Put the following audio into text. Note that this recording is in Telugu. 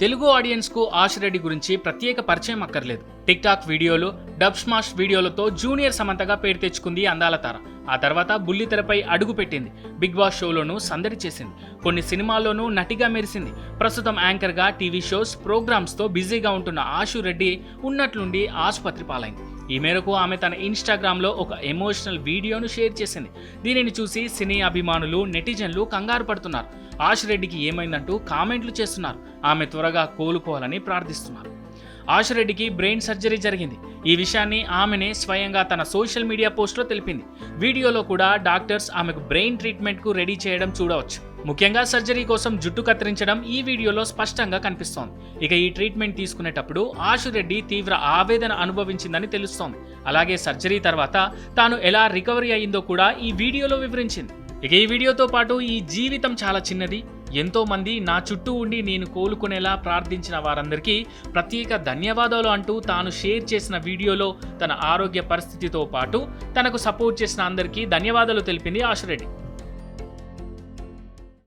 తెలుగు ఆడియన్స్కు ఆశిరెడ్డి గురించి ప్రత్యేక పరిచయం అక్కర్లేదు. టిక్ టాక్ వీడియోలు డబ్ స్మాష్ వీడియోలతో జూనియర్ సమంతగా పేరు తెచ్చుకుంది అందాల తార. ఆ తర్వాత బుల్లితెరపై అడుగు పెట్టింది. బిగ్ బాస్ షోలోనూ సందడి చేసింది. కొన్ని సినిమాల్లోనూ నటిగా మెరిసింది. ప్రస్తుతం యాంకర్గా టీవీ షోస్ ప్రోగ్రామ్స్తో బిజీగా ఉంటున్న ఆశు రెడ్డి ఉన్నట్లుండి ఆసుపత్రి పాలైంది. ఈ మేరకు ఆమె తన ఇన్స్టాగ్రామ్లో ఒక ఎమోషనల్ వీడియోను షేర్ చేసింది. దీనిని చూసి సినీ అభిమానులు నెటిజన్లు కంగారు పడుతున్నారు. ఆశురెడ్డికి ఏమైందంటూ కామెంట్లు చేస్తున్నారు. ఆమె త్వరగా కోలుకోవాలని ప్రార్థిస్తున్నారు. ఆశురెడ్డికి బ్రెయిన్ సర్జరీ జరిగింది. ఈ విషయాన్ని ఆమెనే స్వయంగా తన సోషల్ మీడియా పోస్ట్లో తెలిపింది. వీడియోలో కూడా డాక్టర్స్ ఆమెకు బ్రెయిన్ ట్రీట్మెంట్కు రెడీ చేయడం చూడవచ్చు. ముఖ్యంగా సర్జరీ కోసం జుట్టు కత్తిరించడం ఈ వీడియోలో స్పష్టంగా కనిపిస్తోంది. ఇక ఈ ట్రీట్మెంట్ తీసుకునేటప్పుడు ఆశురెడ్డి తీవ్ర ఆవేదన అనుభవించిందని తెలుస్తోంది. అలాగే సర్జరీ తర్వాత తాను ఎలా రికవరీ అయిందో కూడా ఈ వీడియోలో వివరించింది. ఇక ఈ వీడియోతో పాటు ఈ జీవితం చాలా చిన్నది. ఎంతో మంది నా చుట్టూ ఉండి నేను కోలుకునేలా ప్రార్థించిన వారందరికీ ప్రత్యేక ధన్యవాదాలు అంటూ తాను షేర్ చేసిన వీడియోలో తన ఆరోగ్య పరిస్థితితో పాటు తనకు సపోర్ట్ చేసిన అందరికీ ధన్యవాదాలు తెలిపింది ఆశురెడ్డి.